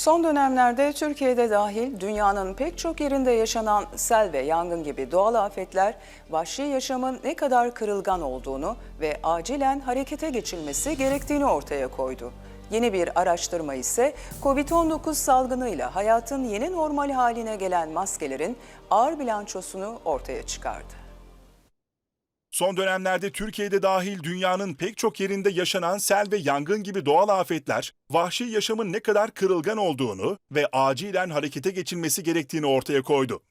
Son dönemlerde Türkiye'de dahil dünyanın pek çok yerinde yaşanan sel ve yangın gibi doğal afetler vahşi yaşamın ne kadar kırılgan olduğunu ve acilen harekete geçilmesi gerektiğini ortaya koydu. Yeni bir araştırma ise Covid-19 salgınıyla hayatın yeni normal haline gelen maskelerin ağır bilançosunu ortaya çıkardı. Son dönemlerde Türkiye'de dahil dünyanın pek çok yerinde yaşanan sel ve yangın gibi doğal afetler, vahşi yaşamın ne kadar kırılgan olduğunu ve acilen harekete geçilmesi gerektiğini ortaya koydu.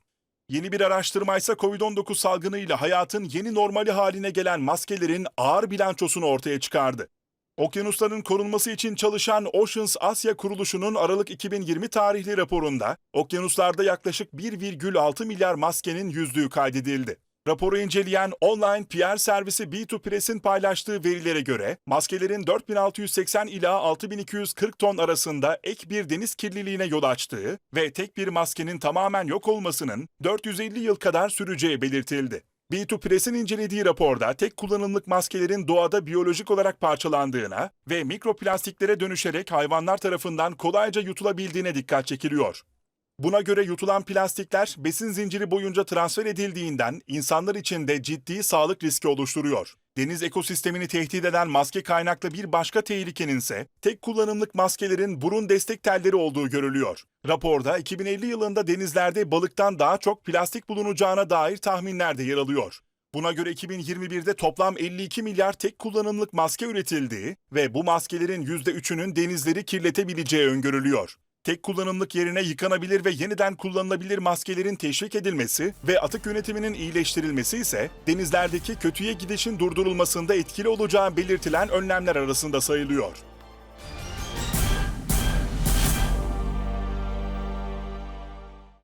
Yeni bir araştırma ise COVID-19 salgınıyla hayatın yeni normali haline gelen maskelerin ağır bilançosunu ortaya çıkardı. Okyanusların korunması için çalışan Oceans Asya Kuruluşu'nun Aralık 2020 tarihli raporunda, okyanuslarda yaklaşık 1,6 milyar maskenin yüzdüğü kaydedildi. Raporu inceleyen online PR servisi B2Press'in paylaştığı verilere göre maskelerin 4680 ila 6240 ton arasında ek bir deniz kirliliğine yol açtığı ve tek bir maskenin tamamen yok olmasının 450 yıl kadar süreceği belirtildi. B2Press'in incelediği raporda tek kullanımlık maskelerin doğada biyolojik olarak parçalandığına ve mikroplastiklere dönüşerek hayvanlar tarafından kolayca yutulabildiğine dikkat çekiliyor. Buna göre yutulan plastikler besin zinciri boyunca transfer edildiğinden insanlar için de ciddi sağlık riski oluşturuyor. Deniz ekosistemini tehdit eden maske kaynaklı bir başka tehlikenin ise tek kullanımlık maskelerin burun destek telleri olduğu görülüyor. Raporda 2050 yılında denizlerde balıktan daha çok plastik bulunacağına dair tahminler de yer alıyor. Buna göre 2021'de toplam 52 milyar tek kullanımlık maske üretildiği ve bu maskelerin %3'ünün denizleri kirletebileceği öngörülüyor. Tek kullanımlık yerine yıkanabilir ve yeniden kullanılabilir maskelerin teşvik edilmesi ve atık yönetiminin iyileştirilmesi ise denizlerdeki kötüye gidişin durdurulmasında etkili olacağı belirtilen önlemler arasında sayılıyor.